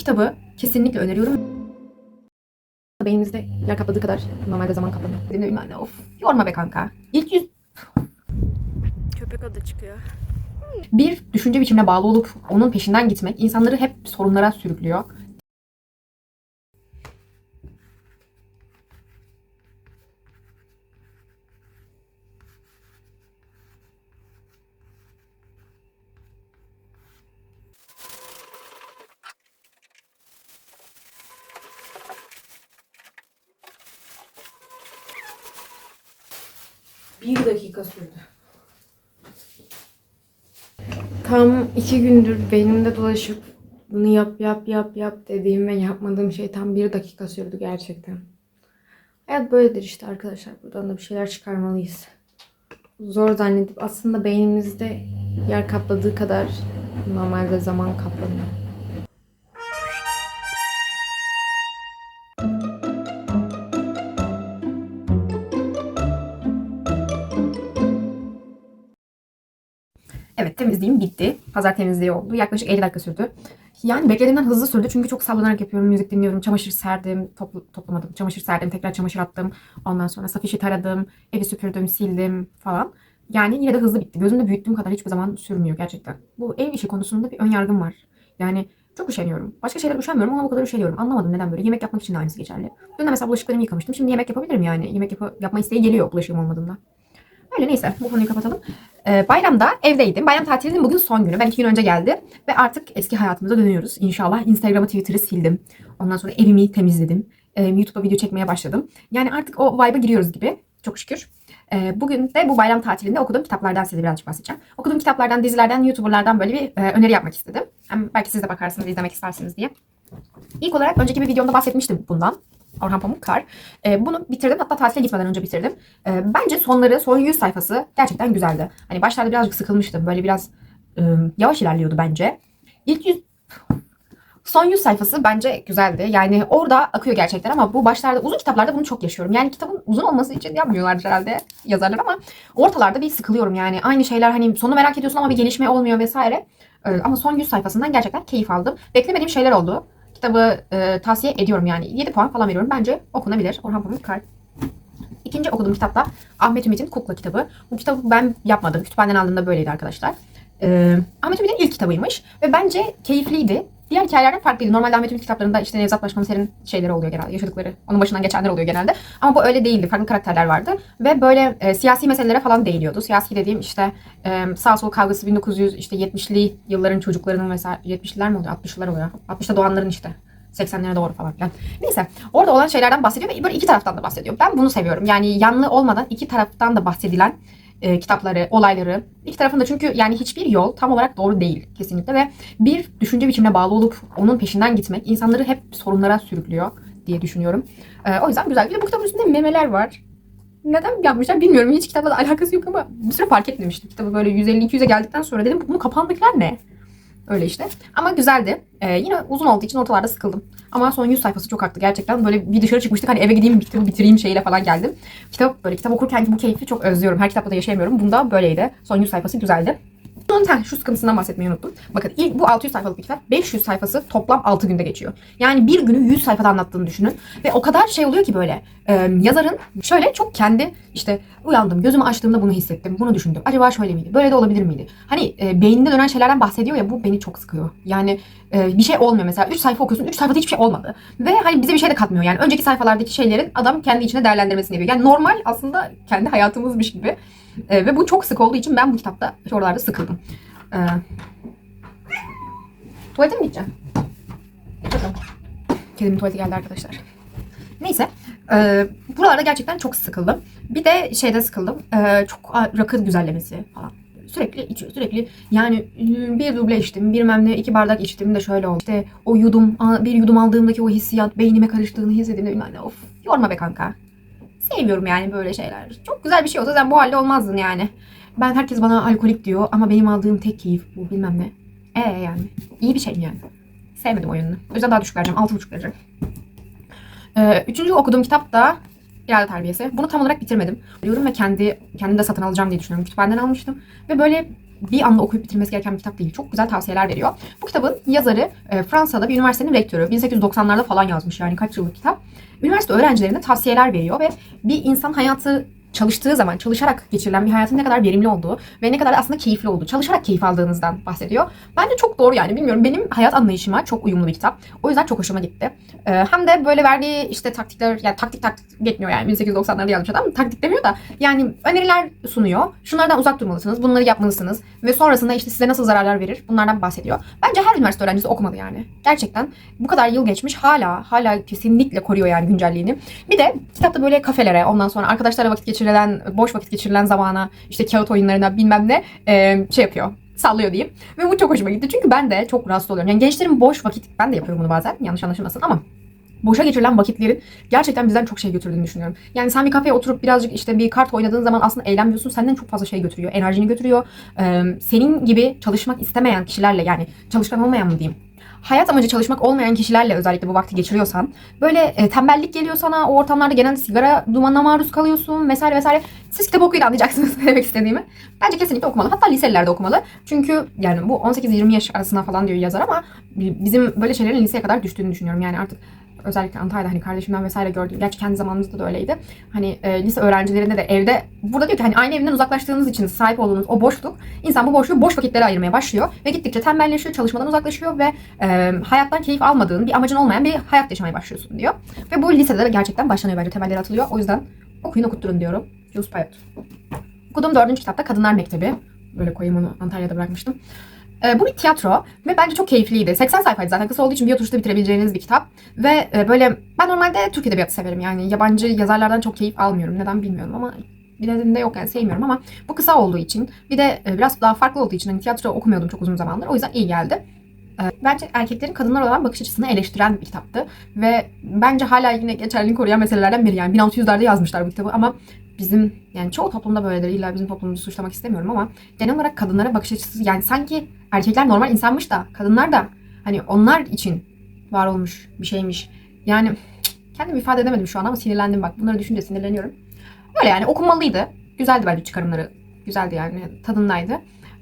kitabı kesinlikle öneriyorum. Beynimizde yer kapladığı kadar normalde zaman kaplamıyor. Dedim de of yorma be kanka. İlk yüz Köpek adı çıkıyor. bir düşünce biçimine bağlı olup onun peşinden gitmek insanları hep sorunlara sürüklüyor. Bir dakika sürdü. Tam iki gündür beynimde dolaşıp bunu yap yap yap yap dediğim ve yapmadığım şey tam bir dakika sürdü gerçekten. Hayat böyledir işte arkadaşlar. Buradan da bir şeyler çıkarmalıyız. Zor zannedip aslında beynimizde yer kapladığı kadar normalde zaman kaplamıyor. Evet temizliğim bitti. Pazar temizliği oldu. Yaklaşık 50 dakika sürdü. Yani beklediğimden hızlı sürdü çünkü çok sallanarak yapıyorum. Müzik dinliyorum. Çamaşır serdim. Toplu, toplamadım. Çamaşır serdim. Tekrar çamaşır attım. Ondan sonra safişi taradım. Evi süpürdüm. Sildim falan. Yani yine de hızlı bitti. Gözümde büyüttüğüm kadar hiçbir zaman sürmüyor gerçekten. Bu ev işi konusunda bir ön yargım var. Yani çok üşeniyorum. Başka şeyler üşenmiyorum ama bu kadar üşeniyorum. Anlamadım neden böyle. Yemek yapmak için de aynısı geçerli. Dün de mesela bulaşıklarımı yıkamıştım. Şimdi yemek yapabilirim yani. Yemek yapa- yapma isteği geliyor bulaşığım olmadığında. Öyle neyse bu konuyu kapatalım. Ee, bayramda evdeydim. Bayram tatilinin bugün son günü. Ben iki gün önce geldi. Ve artık eski hayatımıza dönüyoruz. İnşallah Instagram'ı Twitter'ı sildim. Ondan sonra evimi temizledim. Ee, YouTube'a video çekmeye başladım. Yani artık o vibe'a giriyoruz gibi. Çok şükür. Ee, bugün de bu bayram tatilinde okuduğum kitaplardan size birazcık bahsedeceğim. Okuduğum kitaplardan, dizilerden, YouTuber'lardan böyle bir e, öneri yapmak istedim. Hem belki siz de bakarsınız, izlemek istersiniz diye. İlk olarak önceki bir videomda bahsetmiştim bundan. Orhan Pamukkar. Ee, bunu bitirdim. Hatta tatile gitmeden önce bitirdim. Ee, bence sonları, son 100 sayfası gerçekten güzeldi. Hani başlarda birazcık sıkılmıştım. Böyle biraz ı, yavaş ilerliyordu bence. İlk 100 Son 100 sayfası bence güzeldi. Yani orada akıyor gerçekten ama bu başlarda uzun kitaplarda bunu çok yaşıyorum. Yani kitabın uzun olması için yapmıyorlar herhalde yazarlar ama ortalarda bir sıkılıyorum yani. Aynı şeyler hani sonu merak ediyorsun ama bir gelişme olmuyor vesaire. Ee, ama son 100 sayfasından gerçekten keyif aldım. Beklemediğim şeyler oldu. Kitabı e, tavsiye ediyorum yani. 7 puan falan veriyorum. Bence okunabilir. Orhan Pamuk İkinci okuduğum kitap da Ahmet Ümit'in Kukla kitabı. Bu kitabı ben yapmadım. Kütüphaneden aldığımda böyleydi arkadaşlar. Ee, Ahmet Ümit'in ilk kitabıymış. Ve bence keyifliydi. Diğer hikayelerden farklıydı. Normalde Ahmet Ümit kitaplarında işte Nevzat Başkomiser'in şeyleri oluyor genelde. Yaşadıkları. Onun başından geçenler oluyor genelde. Ama bu öyle değildi. Farklı karakterler vardı. Ve böyle e, siyasi meselelere falan değiniyordu. Siyasi dediğim işte e, sağ sol kavgası 1900 işte 70'li yılların çocuklarının mesela 70'liler mi oluyor? 60'lılar oluyor. 60'ta doğanların işte. 80'lere doğru falan filan. Neyse orada olan şeylerden bahsediyor ve böyle iki taraftan da bahsediyor. Ben bunu seviyorum. Yani yanlı olmadan iki taraftan da bahsedilen e, kitapları, olayları. İki tarafında çünkü yani hiçbir yol tam olarak doğru değil kesinlikle ve bir düşünce biçimine bağlı olup onun peşinden gitmek insanları hep sorunlara sürüklüyor diye düşünüyorum. E, o yüzden güzel. Bir de bu kitabın üstünde memeler var. Neden yapmışlar bilmiyorum. Hiç kitapla da alakası yok ama bir süre fark etmemiştim. Kitabı böyle 150-200'e geldikten sonra dedim bunu kapandıklar ne? Öyle işte. Ama güzeldi. Ee, yine uzun olduğu için ortalarda sıkıldım. Ama son 100 sayfası çok arttı gerçekten. Böyle bir dışarı çıkmıştık. Hani eve gideyim bir kitabı bitireyim şeyle falan geldim. Kitap böyle kitap okurken bu keyfi çok özlüyorum. Her kitapta da yaşayamıyorum. Bunda böyleydi. Son 100 sayfası güzeldi. Bunun heh, şu sıkıntısından bahsetmeyi unuttum. Bakın ilk bu 600 sayfalık bir kitap 500 sayfası toplam 6 günde geçiyor. Yani bir günü 100 sayfada anlattığını düşünün. Ve o kadar şey oluyor ki böyle e, yazarın şöyle çok kendi işte uyandım gözümü açtığımda bunu hissettim bunu düşündüm. Acaba şöyle miydi böyle de olabilir miydi? Hani e, beyninde dönen şeylerden bahsediyor ya bu beni çok sıkıyor. Yani e, bir şey olmuyor mesela 3 sayfa okuyorsun 3 sayfada hiçbir şey olmadı. Ve hani bize bir şey de katmıyor yani önceki sayfalardaki şeylerin adam kendi içine değerlendirmesini yapıyor. Yani normal aslında kendi hayatımızmış gibi. E, ve bu çok sık olduğu için ben bu kitapta oralarda sıkıldım. E, tuvalete mi gideceğim? Bakalım. Kedimin tuvaleti geldi arkadaşlar. Neyse. E, buralarda gerçekten çok sıkıldım. Bir de şeyde sıkıldım. E, çok rakı güzellemesi falan. Sürekli içiyor sürekli. Yani e, bir duble içtim, bilmem ne iki bardak içtim de şöyle oldu. İşte o yudum, bir yudum aldığımdaki o hissiyat beynime karıştığını hissettiğimde bilmem ne. Of yorma be kanka. Sevmiyorum yani böyle şeyler. Çok güzel bir şey olsa sen bu halde olmazdın yani. Ben herkes bana alkolik diyor ama benim aldığım tek keyif bu bilmem ne. Ee yani. iyi bir şey mi yani? Sevmedim oyununu. O yüzden daha düşük vereceğim. 6,5 vereceğim. Ee, üçüncü okuduğum kitap da İrade Terbiyesi. Bunu tam olarak bitirmedim. Diyorum ve kendi kendim de satın alacağım diye düşünüyorum. Kütüphaneden almıştım. Ve böyle bir anda okuyup bitirmesi gereken bir kitap değil. Çok güzel tavsiyeler veriyor. Bu kitabın yazarı e, Fransa'da bir üniversitenin rektörü. 1890'larda falan yazmış yani kaç yıllık kitap. Üniversite öğrencilerine tavsiyeler veriyor ve bir insan hayatı çalıştığı zaman, çalışarak geçirilen bir hayatın ne kadar verimli olduğu ve ne kadar aslında keyifli olduğu, çalışarak keyif aldığınızdan bahsediyor. Bence çok doğru yani bilmiyorum benim hayat anlayışıma çok uyumlu bir kitap. O yüzden çok hoşuma gitti. Ee, hem de böyle verdiği işte taktikler, yani taktik taktik geçmiyor yani 1890'larda yazmış adam taktik demiyor da yani öneriler sunuyor. Şunlardan uzak durmalısınız, bunları yapmalısınız ve sonrasında işte size nasıl zararlar verir bunlardan bahsediyor. Bence her üniversite öğrencisi okumalı yani. Gerçekten bu kadar yıl geçmiş hala hala kesinlikle koruyor yani güncelliğini. Bir de kitapta böyle kafelere ondan sonra arkadaşlarla vakit geçirilen, boş vakit geçirilen zamana, işte kağıt oyunlarına bilmem ne e, şey yapıyor. Sallıyor diyeyim. Ve bu çok hoşuma gitti. Çünkü ben de çok rahatsız oluyorum. Yani gençlerin boş vakit, ben de yapıyorum bunu bazen. Yanlış anlaşılmasın ama boşa geçirilen vakitlerin gerçekten bizden çok şey götürdüğünü düşünüyorum. Yani sen bir kafeye oturup birazcık işte bir kart oynadığın zaman aslında eğlenmiyorsun. Senden çok fazla şey götürüyor. Enerjini götürüyor. Ee, senin gibi çalışmak istemeyen kişilerle yani çalışkan olmayan mı diyeyim? Hayat amacı çalışmak olmayan kişilerle özellikle bu vakti geçiriyorsan böyle e, tembellik geliyor sana o ortamlarda genelde sigara dumanına maruz kalıyorsun vesaire vesaire. Siz kitap okuyun anlayacaksınız demek istediğimi. Bence kesinlikle okumalı. Hatta liseliler de okumalı. Çünkü yani bu 18-20 yaş arasına falan diyor yazar ama bizim böyle şeylerin liseye kadar düştüğünü düşünüyorum. Yani artık özellikle Antalya'da hani kardeşimden vesaire gördüm. Gerçi kendi zamanımızda da öyleydi. Hani e, lise öğrencilerinde de evde burada diyor ki hani aynı evinden uzaklaştığınız için sahip olduğunuz o boşluk insan bu boşluğu boş vakitlere ayırmaya başlıyor ve gittikçe tembelleşiyor, çalışmadan uzaklaşıyor ve e, hayattan keyif almadığın, bir amacın olmayan bir hayat yaşamaya başlıyorsun diyor. Ve bu lisede de gerçekten başlanıyor bence temelleri atılıyor. O yüzden okuyun okutturun diyorum. Jules Payot. Okuduğum dördüncü kitapta Kadınlar Mektebi. Böyle koyayım onu Antalya'da bırakmıştım. Ee, bu bir tiyatro ve bence çok keyifliydi. 80 sayfaydı zaten kısa olduğu için bir oturuşta bitirebileceğiniz bir kitap. Ve e, böyle ben normalde Türk edebiyatı severim yani yabancı yazarlardan çok keyif almıyorum. Neden bilmiyorum ama bir nedeni de yok yani sevmiyorum ama bu kısa olduğu için bir de e, biraz daha farklı olduğu için hani tiyatro okumuyordum çok uzun zamandır. O yüzden iyi geldi. Ee, Bence erkeklerin kadınlar olan bakış açısını eleştiren bir kitaptı. Ve bence hala yine geçerliliğini koruyan meselelerden biri. Yani 1600'lerde yazmışlar bu kitabı ama bizim yani çoğu toplumda böyledir. İlla bizim toplumumuzu suçlamak istemiyorum ama genel olarak kadınlara bakış açısı yani sanki erkekler normal insanmış da kadınlar da hani onlar için var olmuş bir şeymiş. Yani kendim ifade edemedim şu an ama sinirlendim bak. Bunları düşünce sinirleniyorum. Öyle yani okunmalıydı. Güzeldi bence çıkarımları. Güzeldi yani tadındaydı.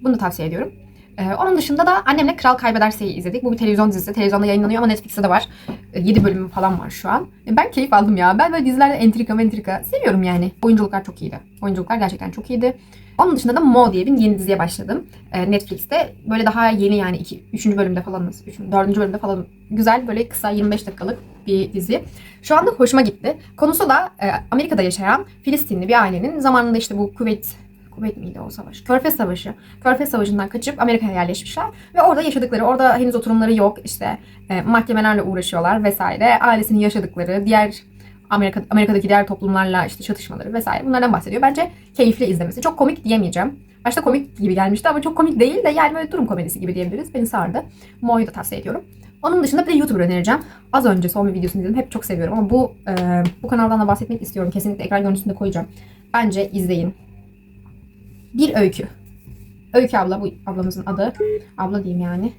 Bunu da tavsiye ediyorum. Ee, onun dışında da annemle Kral Kaybederse'yi izledik. Bu bir televizyon dizisi. Televizyonda yayınlanıyor ama Netflix'te de var. 7 bölümü falan var şu an. E, Ben keyif aldım ya. Ben böyle dizilerde entrika mentrika seviyorum yani. Oyunculuklar çok iyiydi. Oyunculuklar gerçekten çok iyiydi. Onun dışında da Mo diye bir yeni diziye başladım. Ee, Netflix'te. Böyle daha yeni yani 2 3. bölümde falanız. 3. 4. bölümde falan. Güzel böyle kısa 25 dakikalık bir dizi. Şu anda hoşuma gitti. Konusu da e, Amerika'da yaşayan Filistinli bir ailenin zamanında işte bu Kuveyt Kuveyt miydi o savaş? Körfez Savaşı. Körfez Savaşı'ndan kaçıp Amerika'ya yerleşmişler. Ve orada yaşadıkları, orada henüz oturumları yok. işte e, mahkemelerle uğraşıyorlar vesaire. Ailesinin yaşadıkları, diğer Amerika, Amerika'daki diğer toplumlarla işte çatışmaları vesaire bunlardan bahsediyor. Bence keyifli izlemesi. Çok komik diyemeyeceğim. Başta komik gibi gelmişti ama çok komik değil de yani böyle durum komedisi gibi diyebiliriz. Beni sardı. Mo'yu da tavsiye ediyorum. Onun dışında bir de YouTuber önereceğim. Az önce son bir videosunu izledim. Hep çok seviyorum ama bu e, bu kanaldan da bahsetmek istiyorum. Kesinlikle ekran görüntüsünde koyacağım. Bence izleyin. Bir öykü. Öykü abla bu ablamızın adı. Abla diyeyim yani.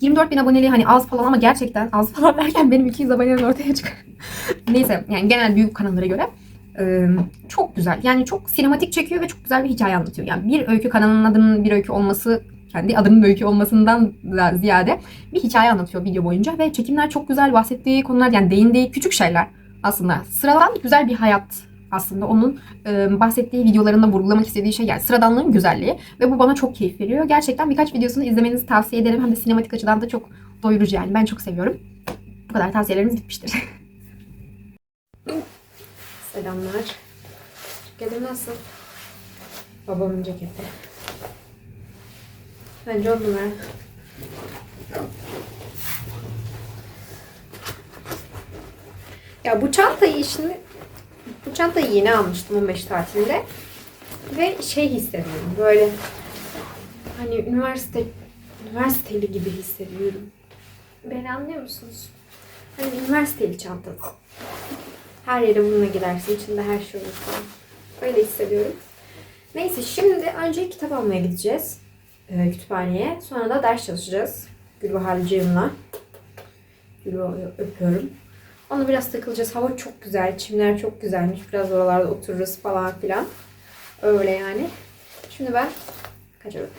24 bin aboneliği hani az falan ama gerçekten az falan derken benim 200 abonem ortaya çıkar. Neyse yani genel büyük kanallara göre e, çok güzel. Yani çok sinematik çekiyor ve çok güzel bir hikaye anlatıyor. Yani bir öykü kanalının adının bir öykü olması kendi adının öykü olmasından da ziyade bir hikaye anlatıyor video boyunca ve çekimler çok güzel bahsettiği konular yani değindiği küçük şeyler aslında. Sıradan güzel bir hayat aslında onun e, bahsettiği videolarında vurgulamak istediği şey yani sıradanlığın güzelliği ve bu bana çok keyif veriyor. Gerçekten birkaç videosunu izlemenizi tavsiye ederim. Hem de sinematik açıdan da çok doyurucu yani. Ben çok seviyorum. Bu kadar tavsiyelerimiz bitmiştir. Selamlar. Ceketim nasıl? Babamın ceketi. Bence on numara. Ya bu çantayı şimdi bu çantayı yeni almıştım 15 tatilde. Ve şey hissediyorum böyle hani üniversite üniversiteli gibi hissediyorum. Beni anlıyor musunuz? Hani üniversiteli çantası. Her yere bununla gidersin. içinde her şey olur falan. Öyle hissediyorum. Neyse şimdi önce kitap almaya gideceğiz. e, kütüphaneye. Sonra da ders çalışacağız. Gülbahar'cığımla. Gülbahar'ı öpüyorum. Ona biraz takılacağız. Hava çok güzel. Çimler çok güzelmiş. Biraz oralarda otururuz falan filan. Öyle yani. Şimdi ben kaçıyorum.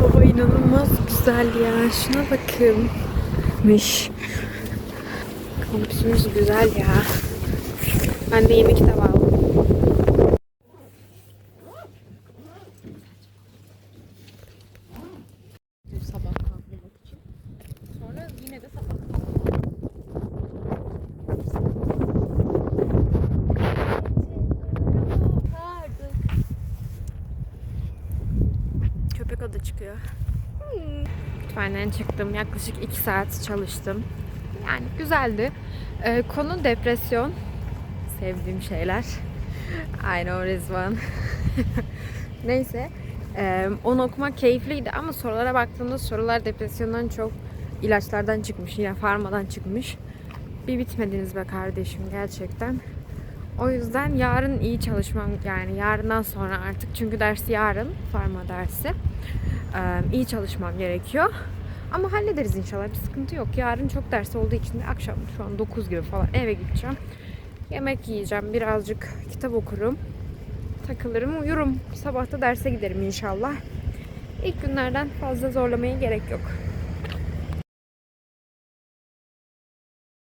Hava inanılmaz güzel ya. Şuna bakın. Mış. Kampüsümüz güzel ya. Ben de yeni kitap aldım. Sabah kahvaltı için. Sonra yine de sabah Çıkıyor. Kütüphaneden çıktım. Yaklaşık 2 saat çalıştım. Yani güzeldi. Ee, konu depresyon. Sevdiğim şeyler. I know Rizvan. Neyse. Ee, onu okumak keyifliydi ama sorulara baktığımda sorular depresyondan çok ilaçlardan çıkmış. Yine farmadan çıkmış. Bir bitmediniz be kardeşim gerçekten. O yüzden yarın iyi çalışmam yani yarından sonra artık çünkü ders yarın farma dersi. İyi çalışmam gerekiyor. Ama hallederiz inşallah bir sıkıntı yok. Yarın çok ders olduğu için de akşam şu an 9 gibi falan eve gideceğim. Yemek yiyeceğim birazcık kitap okurum. Takılırım uyurum. Sabah da derse giderim inşallah. İlk günlerden fazla zorlamaya gerek yok.